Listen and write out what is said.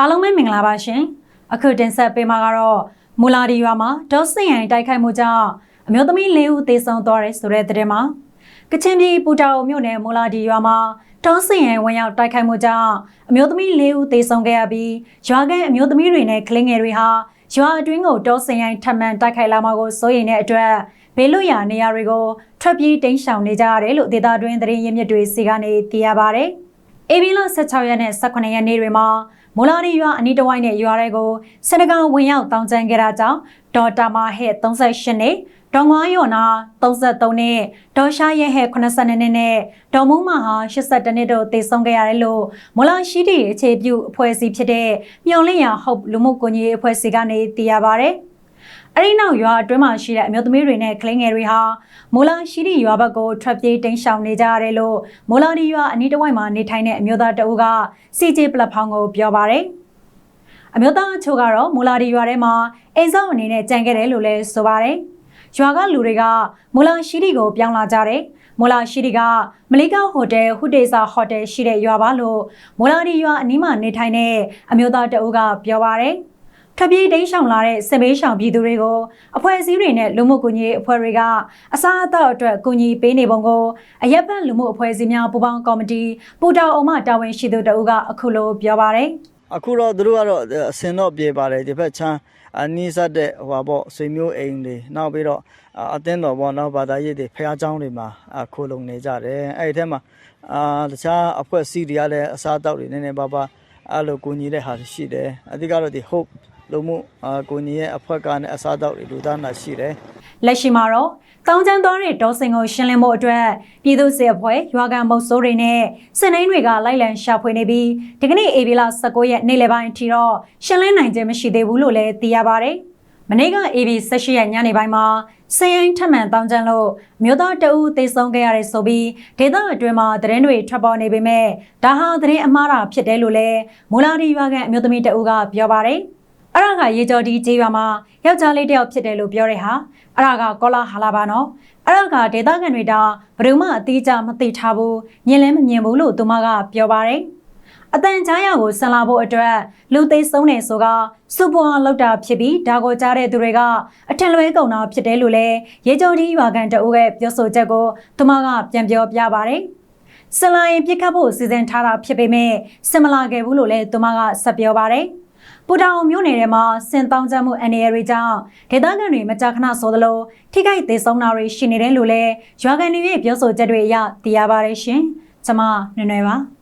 အားလုံးပဲမင်္ဂလာပါရှင်အခုတင်ဆက်ပေးမှာကတော့မူလာဒီရွာမှာဒေါစင်ရိုင်တိုက်ခိုက်မှုကြောင့်အမျိုးသမီး၄ဦးသေဆုံးသွားတယ်ဆိုတဲ့သတင်းမှာကချင်ပြည်ပူတာအိုမြို့နယ်မူလာဒီရွာမှာဒေါစင်ရိုင်ဝင်ရောက်တိုက်ခိုက်မှုကြောင့်အမျိုးသမီး၄ဦးသေဆုံးခဲ့ရပြီးရွာကအမျိုးသမီးတွေနဲ့ကလေးငယ်တွေဟာရွာအတွင်းကိုဒေါစင်ရိုင်ထပ်မံတိုက်ခိုက်လာမှာကိုစိုးရိမ်တဲ့အတွက်ဘေးလွတ်ရာနေရာတွေကိုထွက်ပြေးတိမ်းရှောင်နေကြရတယ်လို့ဒေသတွင်းသတင်းရင်းမြစ်တွေစီကနေသိရပါဗျ။အေဘီလ16ရက်နဲ့18ရက်နေ့တွေမှာ မိုလာရီရွာအနီးတစ်ဝိုက်နဲ့ရွာတွေကိုစနကန်ဝင်ရောက်တောင်းကျမ်းခဲ့တာကြောင့်ဒေါ်တာမာဟဲ့38နှစ်ဒေါ်ငွားယောနာ33နှစ်ဒေါ်ရှာရဲ့ဟဲ့82နှစ်နဲ့ဒေါ်မုံမဟာ82နှစ်တို့သေဆုံးခဲ့ရတယ်လို့မိုလာရှိတီအခြေပြုအဖွဲ့အစည်းဖြစ်တဲ့မျော်လင့်ရဟုတ်လူမှုကွန်ရက်အဖွဲ့အစည်းကနေသိရပါဗျ။ အဲ့ဒီနောက်ရွာအတွင်းမှာရှိတဲ့အမျိုးသမီးတွေနဲ့ကလေးငယ်တွေဟာမိုလာရှိတီရွာဘက်ကိုထွက်ပြေးတိမ်းရှောင်နေကြရတယ်လို့မိုလာဒီရွာအနီးတစ်ဝိုက်မှာနေထိုင်တဲ့အမျိုးသားတအုပ်က CJ ပလက်ဖောင်းကိုပြောပါတယ်။အမျိုးသားအချို့ကတော့မိုလာဒီရွာထဲမှာအိမ်ဆောင်အနေနဲ့ကြံခဲ့တယ်လို့လည်းဆိုပါတယ်။ရွာကလူတွေကမိုလာရှိတီကိုပြောင်းလာကြတယ်။မိုလာရှိတီကမလေးကားဟိုတယ်ဟူတေဆာဟိုတယ်ရှိတဲ့ရွာပါလို့မိုလာဒီရွာအနီးမှာနေထိုင်တဲ့အမျိုးသားတအုပ်ကပြောပါတယ်။ ထပ်ပြေးတိမ်းရှောင်လာတဲ့စစ်ဘေးရှောင်ပြည်သူတွေကိုအဖွဲ့အစည်းတွေနဲ့လူမှုကူညီရေးအဖွဲ့တွေကအစားအသောက်အတွက်ကူညီပေးနေပုံကိုအရက်ဖက်လူမှုအဖွဲ့အစည်းများပူးပေါင်းကော်မတီပူတောင်အုံမတာဝန်ရှိသူတဦးကအခုလိုပြောပါတယ် အခုတော့သူတို့ကတော့အစင်တော့ပြေပါတယ်ဒီဘက်ချမ်းအနီးစပ်တဲ့ဟိုပါပေါ့ဆွေမျိုးအိမ်တွေနောက်ပြီးတော့အတင်းတော်ပေါ့နော်ဘာသာရေးတွေဖះเจ้าတွေမှာခိုလုံနေကြတယ်အဲ့ဒီထဲမှာအာတခြားအဖွဲ့အစည်းတွေကလည်းအစားအသောက်တွေနည်းနည်းပါးပါအဲ့လိုကူညီတဲ့ဟာရှိတယ်အဓိကတော့ဒီ hope လို့မှုအာကူညီရဲ့အဖွဲ့ကနဲ့အစားအသောက်တွေလူသားနာရှိတယ်။လက်ရှိမှာတော့တောင်းကျမ်းသွားတဲ့ဒေါ်စင်ကိုရှင်းလင်းဖို့အတွက်ပြည်သူ့စစ်အဖွဲ့ရွာကန်မုတ်ဆိုးတွေနဲ့စစ်နှိန်းတွေကလိုက်လံရှာဖွေနေပြီးဒီကနေ့အေဗီလာ19ရက်နေ့လယ်ပိုင်းအထိတော့ရှင်းလင်းနိုင်ခြင်းမရှိသေးဘူးလို့လည်းသိရပါတယ်။မနေ့က AB 18ရက်ညနေပိုင်းမှာစင်ရင်ထက်မှန်တောင်းကျမ်းလို့မြို့သားတအူးသေဆုံးခဲ့ရတယ်ဆိုပြီးဒေသအတွင်းမှာသတင်းတွေထွက်ပေါ်နေပေမဲ့ဒါဟာသတင်းအမှားတာဖြစ်တယ်လို့လည်းမူလာဒီရွာကန်အမျိုးသမီးတအူးကပြောပါတယ်။ အဲ့ဒါကရေကျော်ဒီကျေးရွာမှာယောက်ျားလေးတစ်ယောက်ဖြစ်တယ်လို့ပြောတဲ့ဟာအဲ့ဒါကကောလာဟာလာပါနော်အဲ့ဒါကဒေသခံတွေတောင်ဘယ်သူမှအတိအကျမသိထားဘူးမြင်လည်းမမြင်ဘူးလို့သူမကပြောပါတယ်အတန်ကြားရကိုဆန်လာဖို့အတွက်လူသိဆုံးနေဆိုကစုပွားလောက်တာဖြစ်ပြီးဒါကိုကြားတဲ့သူတွေကအထင်လွဲကုန်တာဖြစ်တယ်လို့လည်းရေကျော်ဒီရွာကန်တအုပ်ရဲ့ပြောဆိုချက်ကိုသူမကပြန်ပြောပြပါတယ်ဆလာရင်ပြစ်ခတ်ဖို့စီစဉ်ထားတာဖြစ်ပေမဲ့စင်မလာခဲ့ဘူးလို့လည်းသူမကဆက်ပြောပါတယ် ပူတောင်မြို့နယ်ထဲမှာစင်တောင်းကျမှုအန်ရရီကြောင့်ဒေသခံတွေမကြာခဏဆိုသလိုထိခိုက်သေးဆုံးတာတွေရှိနေတယ်လို့လည်းရွာကန်တွေရဲ့ပြောဆိုချက်တွေအရသိရပါတယ်ရှင်။ကျွန်မနွယ်နွယ်ပါ။